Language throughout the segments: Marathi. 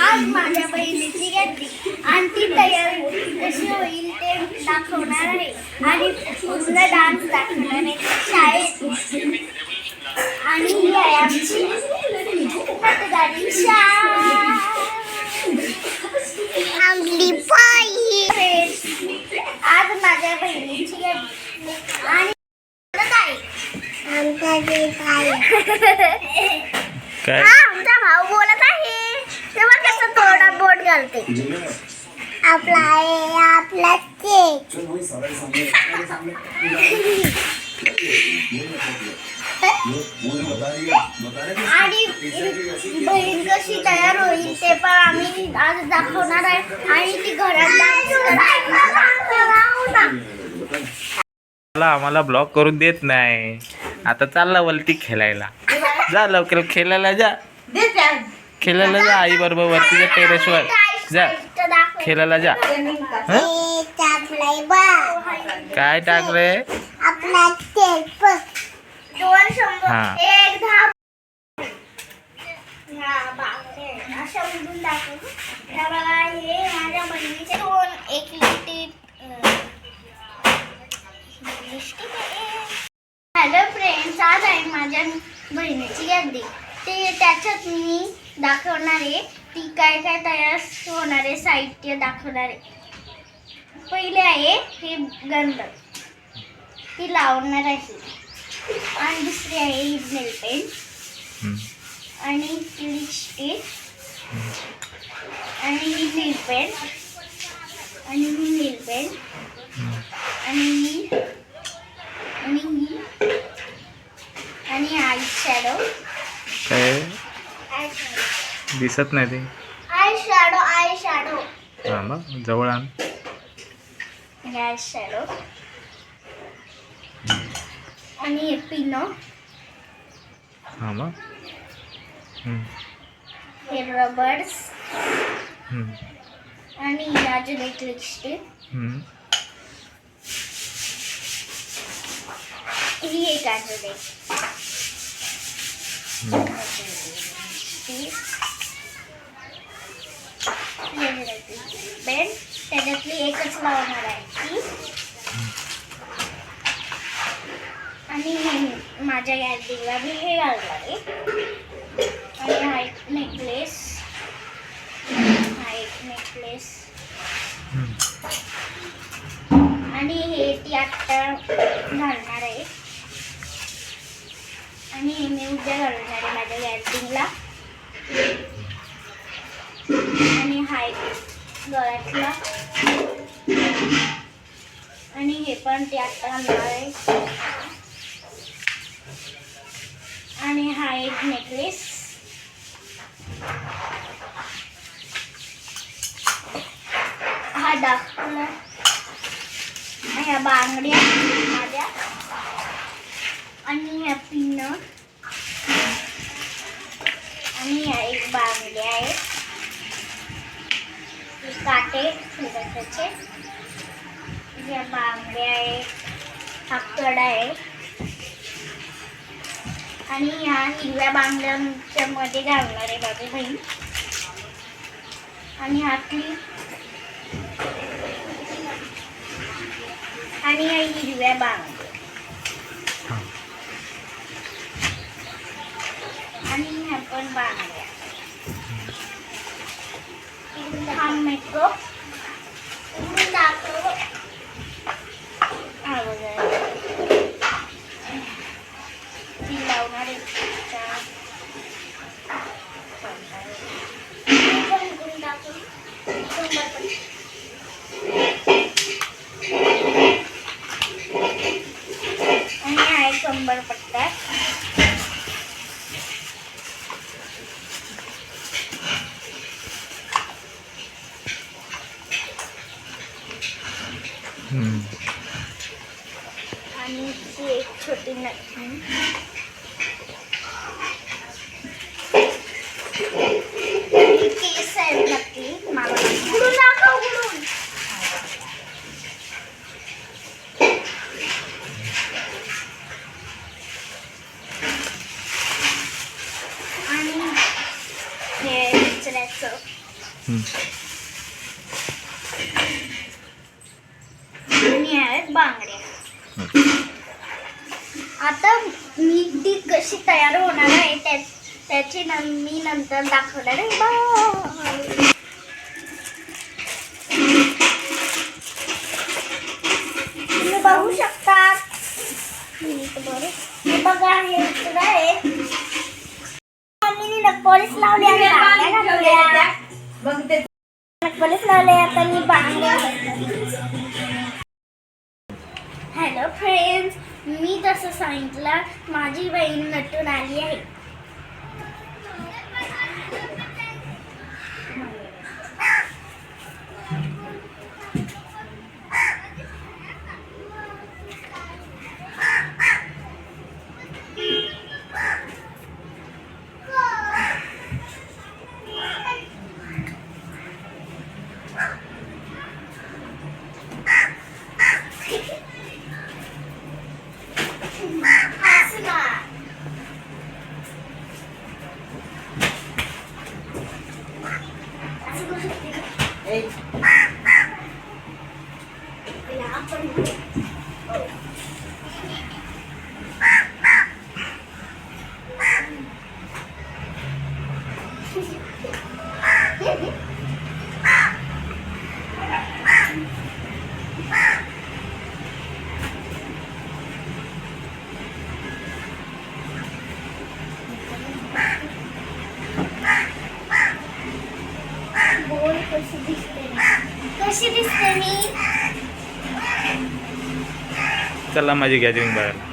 आज माझ्या बहिणीची गर्दी. आणि ती तयारी कशी होईल ते दाखवणार आहे. आणि पूर्ण डान्स दाखवणार आहे. शाळेत. आणि ही आहे आमची मतदारी शाळा. आमली पायी. आज माझ्या बहिणीची आणि काय? हा आमचा भाऊ बोलत आहे. तोंडात बोट घालते. आपला आहे आपला केक आणि बहीण कशी तयार होईल ते पण आम्ही आज दाखवणार आहे. आणि ती घरात आम्हाला ब्लॉक करून देत नाही. आता चालला वरती खेळायला. जा लवकर खेळायला जा. खेळायला जा आई बरोबर वरती जा टेरेसवर जा. खेळायला जा हं? काय टाक रे आपला केक दोन शंभर हा. हॅलो फ्रेंड्स आज आहे माझ्या बहिणीची गर्दी ते त्याच्यात मी दाखवणार. आहे ती काय काय तयार होणार आहे साहित्य दाखवणार. आहे पहिले आहे हे गंध. ती लावणार आहे. आणि दुसरी आहे ही नेल पेंट. आणि लिपस्टिक आणि ही नेल पेंट आणि ही नेल पेंट आणि ही आणि ही. आणि आय शॅडो दिसत नाही ते. आय शॅडो आय शॅडो हा ना जवळ आण. आय शॅडो आणि हे पिनो. हा ना हं. हे रबर्स. आणि ही अजून एक लिपस्टिक हं. ही एक अजून एक. हं. पेन त्याच्यातली एकच लावणार आहे ती. आणि हे माझ्या गॅदरिंगला मी हे घालणार आहे. आणि हा एक नेकलेस. हा एक नेकलेस. आणि हे ती आत्ता घालणार आहे. आणि हे मी उद्या घालणार आहे माझ्या गॅदरिंगला आणि हा एक गळ्यातला आणि हे पण ते आत्ता घालणार आहे आणि हा एक नेकलेस हा दाखवला ह्या बांगड्या माझ्या आणि ह्या पिन आणि एक बांगड्या आहे काटे त्याचे ह्या बांगड्या आहे हा कडा आहे. आणि ह्या हिरव्या बांगड्यांच्या मध्ये घालणार आहे माझी बहीण. आणि हातली आणि ह्या हिरव्या बांगड्या पण बांगड्या हा मेकअप दाखव हा आणि आहेत बांगड्या आता मी ती कशी तयार होणार आहे त्याची मी नंतर दाखवणार आहे. तुम्ही बघू शकता. बघा. हे आहे. Yay! kita maju aja gathering bareng.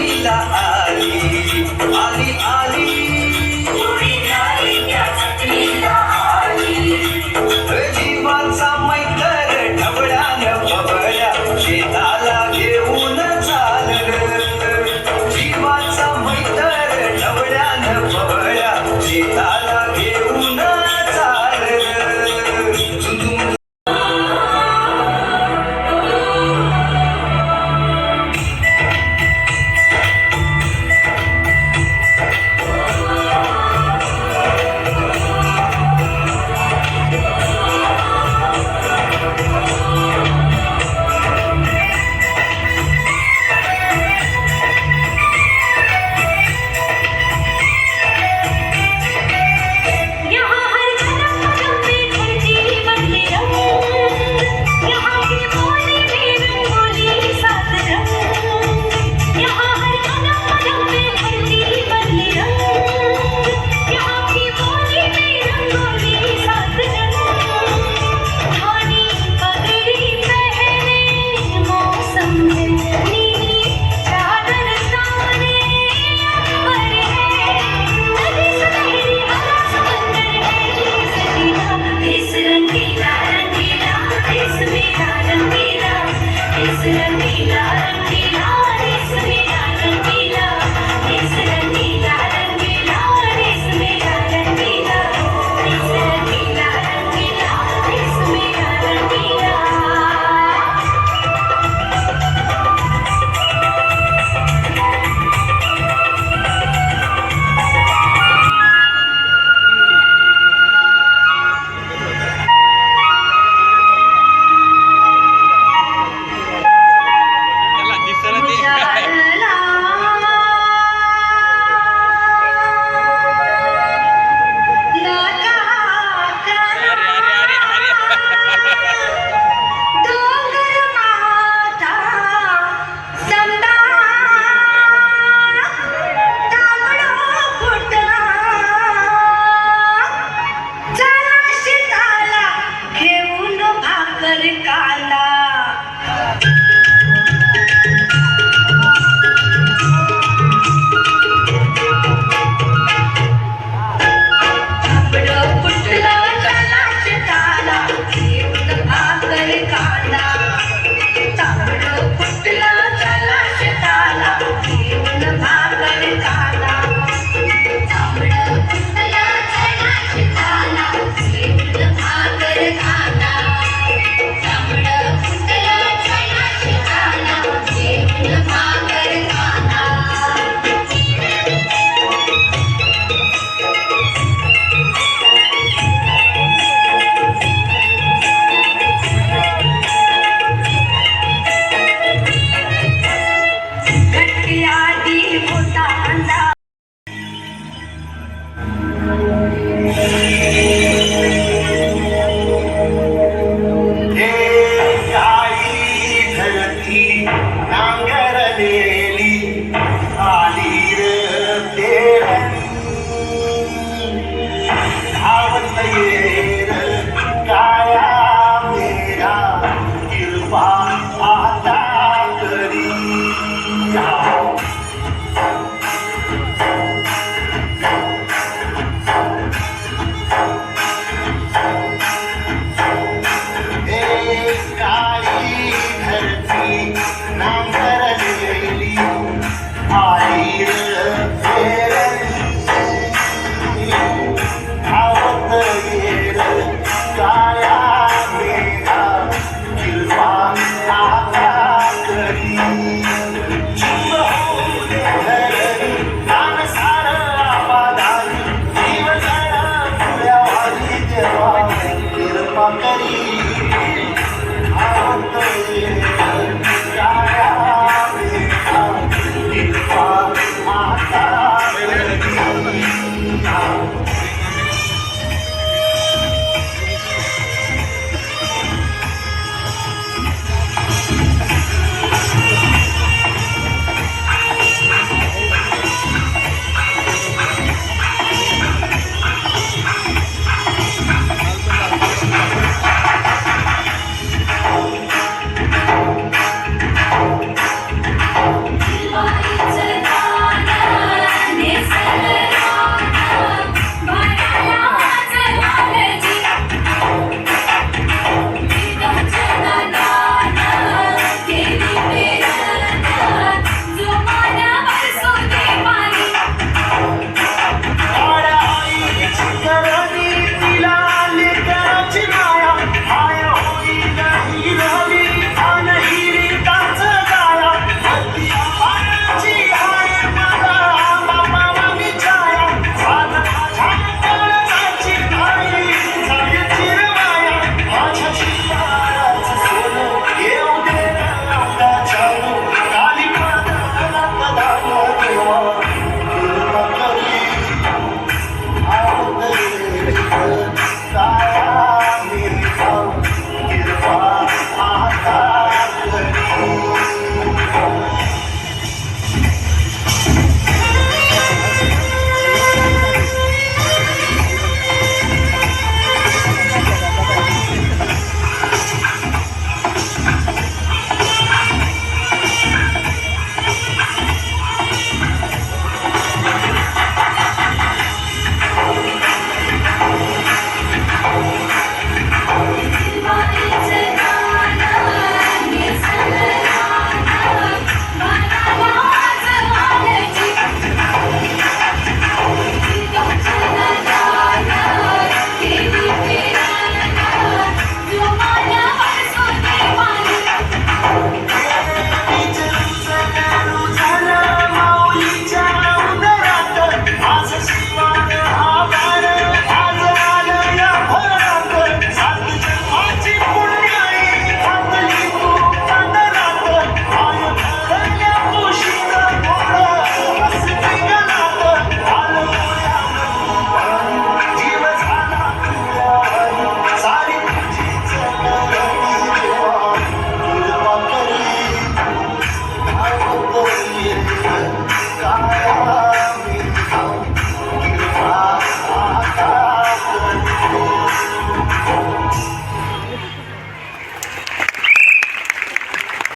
sila